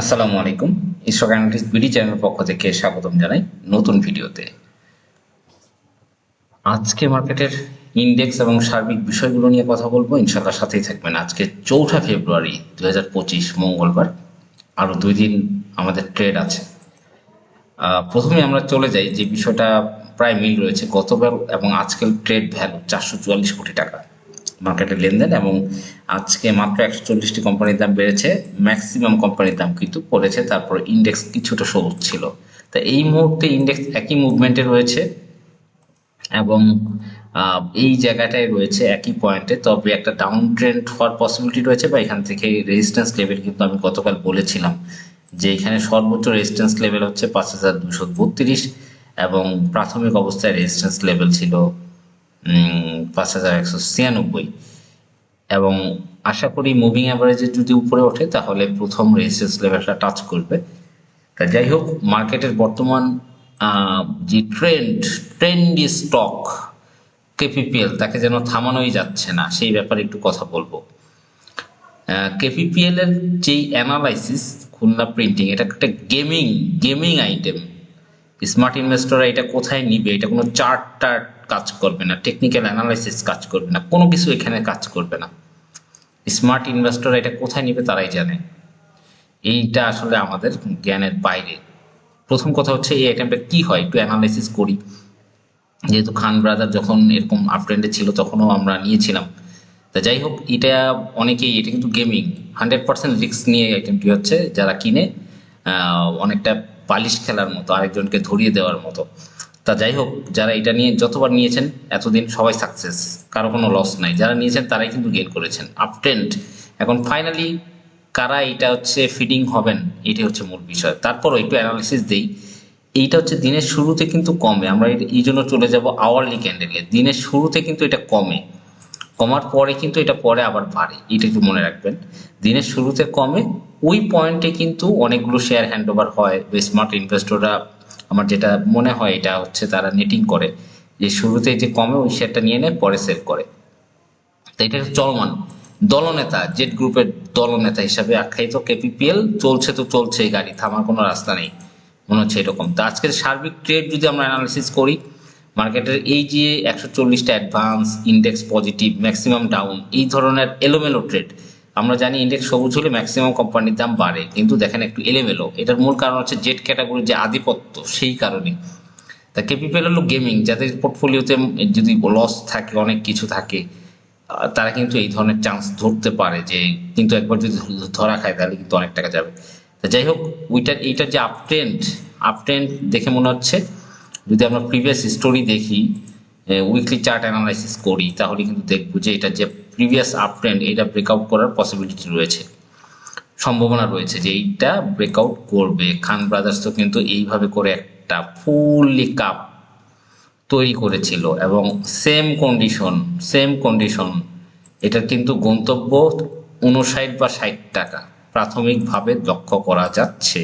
আসসালামু আলাইকুম। Stock analyst BD চ্যানেলের পক্ষ থেকে স্বাগতম জানাই নতুন ভিডিওতে। আজকে মার্কেটের ইন্ডেক্স এবং সার্বিক বিষয়গুলো নিয়ে কথা বলব। ইনশাল্লাহ সাথেই থাকবেন আজকে চৌঠা ফেব্রুয়ারি দুই হাজার পঁচিশ মঙ্গলবার। আরও দুই দিন আমাদের ট্রেড আছে। প্রথমে আমরা চলে যাই যে বিষয়টা প্রায় মিল রয়েছে গতকাল এবং আজকের ট্রেড ভ্যালু চারশো চুয়াল্লিশ কোটি টাকা। মার্কেটের লেনদেন এবং আজকে মাত্র একশো চল্লিশটি কোম্পানির দাম বেড়েছে। ম্যাক্সিমাম কোম্পানির দাম কিন্তু পড়েছে তারপর ইন্ডেক্স কিছুটা সবুজ ছিল। তা এই মুহূর্তে ইন্ডেক্স একই মুভমেন্টে রয়েছে এবং এই জায়গাটায় রয়েছে একই পয়েন্টে তবে একটা ডাউন ট্রেন্ড হওয়ার পসিবিলিটি রয়েছে বা এখান থেকে রেজিস্ট্যান্স লেভেল কিন্তু আমি গতকাল বলেছিলাম যে এখানে সর্বোচ্চ রেজিস্ট্যান্স লেভেল হচ্ছে পাঁচ হাজার দুশো বত্রিশ এবং প্রাথমিক অবস্থায় রেজিস্ট্যান্স লেভেল ছিল পাঁচ হাজার একশো ছিয়ানব্বই। এবং আশা করি মুভিং অ্যাভারেজে যদি উপরে ওঠে, তাহলে প্রথম রেজিস্ট্যান্স লেভেলটা টাচ করবে। তা যাই হোক মার্কেটের বর্তমান যে ট্রেন্ড ট্রেন্ডি স্টক কেপিপিএল তাকে যেন থামানোই যাচ্ছে না, সেই ব্যাপারে একটু কথা বলব। কেপিপিএল এর যেই অ্যানালাইসিস খুলনা প্রিন্টিং এটা একটা গেমিং গেমিং আইটেম স্মার্ট ইনভেস্টররা এটা কোথায় নিবে? এটা কোনো চার্ট টার্ট কাজ করবে না টেকনিক্যাল অ্যানালাইসিস কাজ করবে না, কোনো কিছু এখানে কাজ করবে না। স্মার্ট ইনভেস্টররা এটা কোথায় নিবে তারাই জানে। এইটা আসলে আমাদের জ্ঞানের বাইরে। প্রথম কথা হচ্ছে এই আইটেমটা কি হয়? একটু অ্যানালাইসিস করি। যেহেতু খান ব্রাদার যখন এরকম আপট্রেন্ডে ছিল, তখনও আমরা নিয়েছিলাম। তা যাই হোক, এটা অনেকেই, এটা কিন্তু গেমিং হান্ড্রেড পার্সেন্ট রিস্ক নিয়ে আইটেমটি হচ্ছে, যারা কিনে অনেকটা পালিশ খেলার মতো, আরেকজনকে ধরিয়ে দেওয়ার মতো। তা যাই হোক, যারা এটা নিয়ে যতবার নিয়েছেন, এতদিন সবাই সাকসেস কারও কোনো লস নাই। যারা নিয়েছেন, তারাই কিন্তু গেন করেছেন। আপট্রেন্ড এখন ফাইনালি কারা এটা হচ্ছে ফিডিং হবেন, এটাই হচ্ছে মূল বিষয়। তারপরও একটু অ্যানালিসিস দেই। এইটা হচ্ছে দিনের শুরুতে কিন্তু কমে। আমরা এই জন্য চলে যাব আওয়ারলি ক্যান্ডেলে দিনের শুরুতে কিন্তু এটা কমে। কমার পরে কিন্তু এটা পরে আবার বাড়ে, এটা একটু মনে রাখবেন। দিনের শুরুতে কমে, ওই পয়েন্টে কিন্তু অনেকগুলো শেয়ার হ্যান্ড ওভার হয় স্মার্ট ইনভেস্টররা আমার যেটা মনে হয় এটা হচ্ছে তারা নেটিং করে, যে শুরুতে যে কমে ওই শেয়ারটা নিয়ে নেয়, পরে সেল করে। তো এটা চলমান। দলনেতা জেড গ্রুপের দলনেতা হিসাবে আখ্যায়িত কেপিপিএল চলছে তো চলছে গাড়ি, থামার কোনো রাস্তা নেই। মনে হচ্ছে এরকম। তো আজকের সার্বিক ট্রেড যদি আমরা অ্যানালিসিস করি মার্কেটের এই যে একশো চল্লিশটা advance index positive maximum down এই ধরনের এলোমেলো ট্রেড আমরা জানি ইন্ডেক্স সবুজ হলে ম্যাক্সিমাম কোম্পানির দাম বাড়ে, কিন্তু দেখেন একটু এলোমেলো। এটার মূল কারণ হচ্ছে জেড ক্যাটাগরির যে আধিপত্য, সেই কারণে। তা কেপিপিএল হলো গেমিং যাদের পোর্টফোলিওতে যদি লস থাকে, অনেক কিছু থাকে তারা কিন্তু এই ধরনের চান্স ধরতে পারে যে, কিন্তু একবার যদি ধরা খায়, তাহলে কিন্তু অনেক টাকা যাবে। তা যাই হোক, ওইটার, এইটার যে আপট্রেন্ড আপট্রেন্ড দেখে মনে হচ্ছে যদি আমরা প্রিভিয়াস স্টোরি দেখি উইকলি চার্ট অ্যানালাইসিস করি, তাহলে কিন্তু দেখব যে এটা যে প্রিভিয়াস আপট্রেন্ড এটা ব্রেকআউট করার পসিবিলিটি রয়েছে। সম্ভাবনা রয়েছে যে এইটা ব্রেকআউট করবে। খান ব্রাদার্স তো কিন্তু এইভাবে করে একটা ফুললি কাপ তৈরি করেছিল এবং সেম কন্ডিশন সেম কন্ডিশন এটার কিন্তু গন্তব্য উনষাট বা ষাট টাকা। প্রাথমিকভাবে লক্ষ্য করা যাচ্ছে।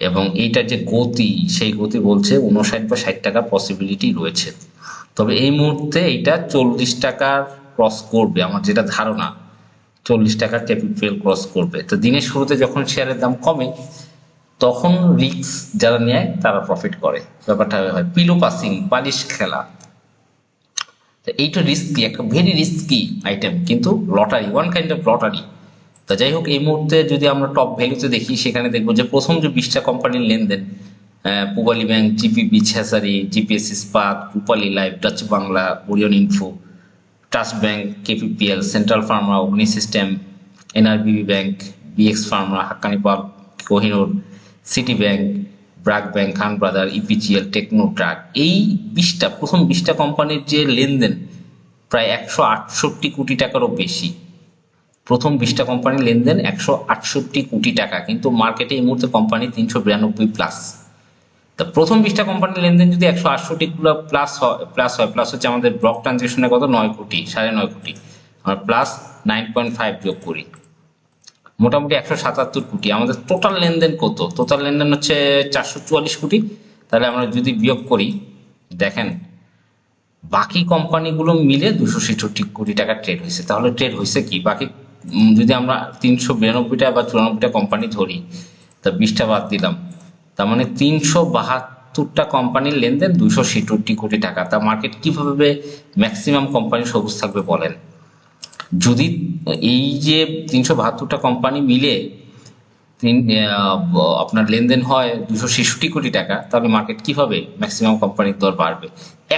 এবং এইটার যে গতি, সেই গতি বলছে উনষাট বা ষাট টাকার পসিবিলিটি রয়েছে। তবে এই মুহূর্তে এইটা চল্লিশ টাকার ক্রস করবে, আমার যেটা ধারণা। চল্লিশ টাকার ক্যাপিটাল ক্রস করবে। তো দিনের শুরুতে যখন শেয়ারের দাম কমে, তখন রিক্স যারা নেয়, তারা প্রফিট করে। ব্যাপারটা হয় পিলো পাসিং পালিশ খেলা। তো এইটা রিস্কি একটা ভেরি রিস্কি আইটেম কিন্তু lottery one kind of lottery তা যাই হোক, এই মুহূর্তে যদি আমরা টপ ভ্যালুতে দেখি, সেখানে দেখব যে প্রথম যে বিশটা কোম্পানির লেনদেন Pubali bank GPB ছেসারি GPS Ispat, Rupali life Dutch Bangla Orion info trust bank KPPL central pharma Agni system NRBB bank BX pharma Hakkani park Kohinoor city bank BRAC bank Khan brother EPGL techno truck এই বিশটা, প্রথম বিশটা কোম্পানির যে লেনদেন, প্রায় একশো আটষট্টি কোটি টাকারও বেশি। প্রথম বিশটা কোম্পানির লেনদেন একশো আটষট্টি কোটি টাকা, কিন্তু মার্কেটে এই মুহূর্তে কোম্পানি তিনশো বিরানব্বই প্লাস তা প্রথম বিশটা কোম্পানির লেনদেন যদি একশো আটষট্টি প্লাস হয় প্লাস হয় প্লাস হচ্ছে আমাদের ব্লক ট্রানজেকশনে কত? নয় কোটি, সাড়ে নয় কোটি। আমরা প্লাস নাইন পয়েন্ট ফাইভ যোগ করি। মোটামুটি একশো সাতাত্তর কোটি। আমাদের টোটাল লেনদেন কত? টোটাল লেনদেন হচ্ছে চারশো চুয়াল্লিশ কোটি। তাহলে আমরা যদি বিয়োগ করি, দেখেন, বাকি কোম্পানিগুলো মিলে দুশো ছেষট্টি কোটি টাকা ট্রেড হয়েছে। তাহলে ট্রেড হয়েছে কি? বাকি যদি আমরা তিনশো বিরানব্বইটা বা চুরানব্বইটা কোম্পানি ধরি, তা বিশটা বাদ দিলাম। তার মানে তিনশো বাহাত্তরটা কোম্পানির লেনদেন দুশো ছেষট্টি কোটি টাকা। তা মার্কেট কীভাবে ম্যাক্সিমাম কোম্পানি সবুজ থাকবে বলেন? যদি এই যে তিনশো বাহাত্তরটা কোম্পানি মিলে তিন আপনার লেনদেন হয় দুশো ছেষট্টি কোটি টাকা, তাহলে মার্কেট কীভাবে ম্যাক্সিমাম কোম্পানির দর বাড়বে?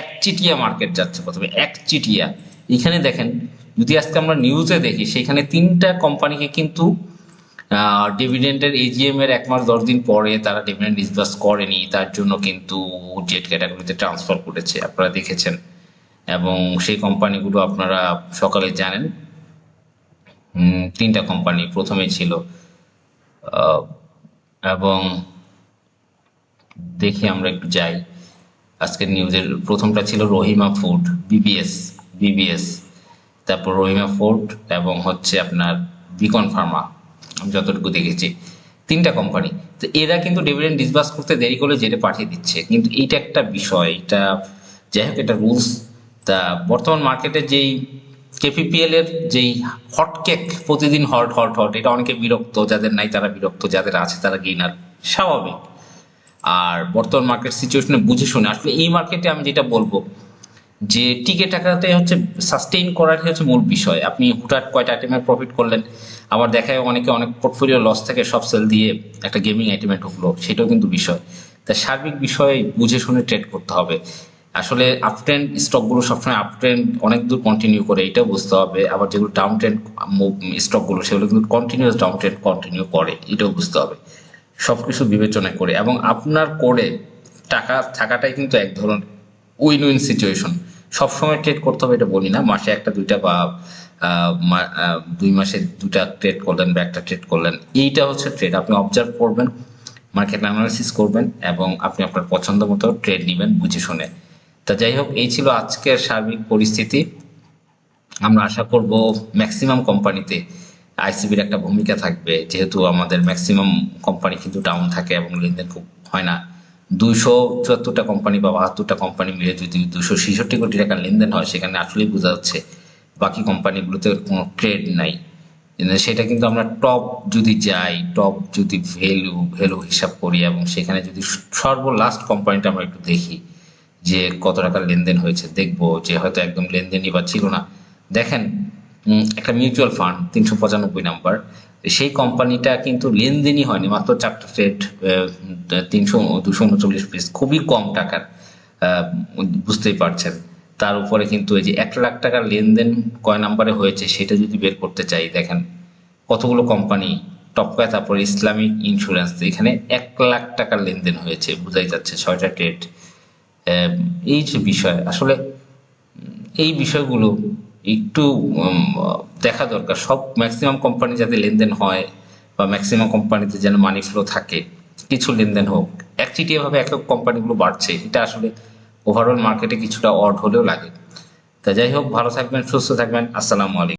একচিটিয়া মার্কেট যাচ্ছে প্রথমে একচিটিয়া এখানে দেখেন যদি আজকে আমরা নিউজে দেখি, সেখানে তিনটা কোম্পানিকে কিন্তু ডিভিডেন্ডের এজিএম এর এক মাস দশ দিন পরে তারা ডিভিডেন্ড ডিসবার্স করেনি। তার জন্য কিন্তু জেট ক্যাটাগরিতে ট্রান্সফার করেছে, আপনারা দেখেছেন। এবং সেই কোম্পানিগুলো আপনারা সকালে জানেন। তিনটা কোম্পানি প্রথমে ছিল এবং দেখি আমরা একটু যাই। আজকের নিউজের প্রথমটা ছিল রহিমা ফুড বিবিএস বিবিএস তারপর রহিমা ফুড এবং হচ্ছে আপনার বিকন ফার্মা, আমি যতটুকু দেখেছি, তিনটা কোম্পানি তো এরা কিন্তু ডিভিডেন্ড ডিসবার্স করতে দেরি করে জেটে পাঠিয়ে দিচ্ছে। কিন্তু এইটা একটা বিষয়, এটা যাই হোক, এটা রুলস তা বর্তমান মার্কেটে যেই কেপিপিএল এর যেই হটকেক প্রতিদিন হট হট হট এটা অনেকে বিরক্ত, যাদের নাই তারা বিরক্ত, যাদের আছে তারা গেইনার স্বাভাবিক। আর বর্তমান মার্কেট সিচুয়েশনে বুঝে শুনে, আসলে এই মার্কেটে আমি যেটা বলব যে টিকে টাকাতে হচ্ছে সাস্টেইন করাটাই হচ্ছে মূল বিষয়। আপনি হুটহাট কয়টা আইটেমের প্রফিট করলেন? আবার দেখায় অনেকে অনেক পোর্টফোলিও লস থেকে সব সেল দিয়ে একটা গেমিং আইটেমে ঢুকলো, সেটাও কিন্তু বিষয়। তা সার্বিক বিষয় বুঝে শুনে ট্রেড করতে হবে। আসলে আপ ট্রেন্ড স্টকগুলো সবসময় আপ ট্রেন্ড অনেক দূর কন্টিনিউ করে, এটাও বুঝতে হবে। আবার যেগুলো ডাউন ট্রেন্ড স্টকগুলো সেগুলো কিন্তু কন্টিনিউয়াস ডাউন ট্রেন্ড কন্টিনিউ করে, এটাও বুঝতে হবে। সব কিছু বিবেচনা করে। এবং আপনার করে টাকা থাকাটাই কিন্তু এক ধরনের উইন উইন সিচুয়েশন সবসময় ট্রেড করতে হবে এটা বলি না। মাসে একটা, দুইটা বা দুই মাসে দুটা ট্রেড করলেন বা একটা ট্রেড করলেন। এইটা হচ্ছে ট্রেড আপনি অবজার্ভ করবেন মার্কেট অ্যানালাইসিস করবেন এবং আপনি আপনার পছন্দ মতো ট্রেড নেবেন বুঝে শুনে। তা যাই হোক, এই ছিল আজকের সার্বিক পরিস্থিতি। আমরা আশা করব ম্যাক্সিমাম কোম্পানিতে আইসিবির একটা ভূমিকা থাকবে। যেহেতু আমাদের ম্যাক্সিমাম কোম্পানি কিন্তু ডাউন থাকে এবং লেনদেন খুব হয় না। দুইশো চুয়াত্তরটা কোম্পানি বা বাহাত্তরটা কোম্পানি মিলে যদি দুশো ছেষট্টি কোটি টাকার লেনদেন হয়, সেখানে আসলেই বোঝা যাচ্ছে বাকি কোম্পানিগুলোতে কোনো ট্রেড নাই। সেটা কিন্তু আমরা টপ যদি যাই টপ যদি ভ্যালু ভ্যালু হিসাব করি এবং সেখানে যদি সর্বলাস্ট কোম্পানিটা আমরা একটু দেখি যে কত টাকার লেনদেন হয়েছে, দেখব যে হয়তো একদম লেনদেনই বা ছিল না। দেখেন একটা মিউচুয়াল ফান্ড তিনশো পঁচানব্বই নাম্বার সেই কোম্পানিটা কিন্তু লেনদেনই হয়নি, মাত্র চারটা ট্রেড তিনশো, দুশো উনচল্লিশ পিস খুবই কম টাকার বুঝতেই পারছেন। তার উপরে কিন্তু এই যে এক লাখ টাকার লেনদেন কয় নাম্বারে হয়েছে সেটা যদি বের করতে চাই, দেখেন, কতগুলো কোম্পানি টপকায় তারপর ইসলামিক ইন্স্যুরেন্স এখানে এক লাখ টাকার লেনদেন হয়েছে, বোঝাই যাচ্ছে ছয়টা ট্রেড এই যে বিষয়, আসলে, এই বিষয়গুলো একটু দেখা দরকার। সব ম্যাক্সিমাম কোম্পানি যাতে লেনদেন হয় বা ম্যাক্সিমাম কোম্পানিতে যেন মানি ফ্লো থাকে, কিছু লেনদেন হোক। একচিটিয়া ভাবে এক এক কোম্পানিগুলো বাড়ছে। এটা আসলে ওভারঅল মার্কেটে কিছুটা অড হলেও লাগে। তা যাই হোক, ভালো থাকবেন, সুস্থ থাকবেন। আসসালামু আলাইকুম।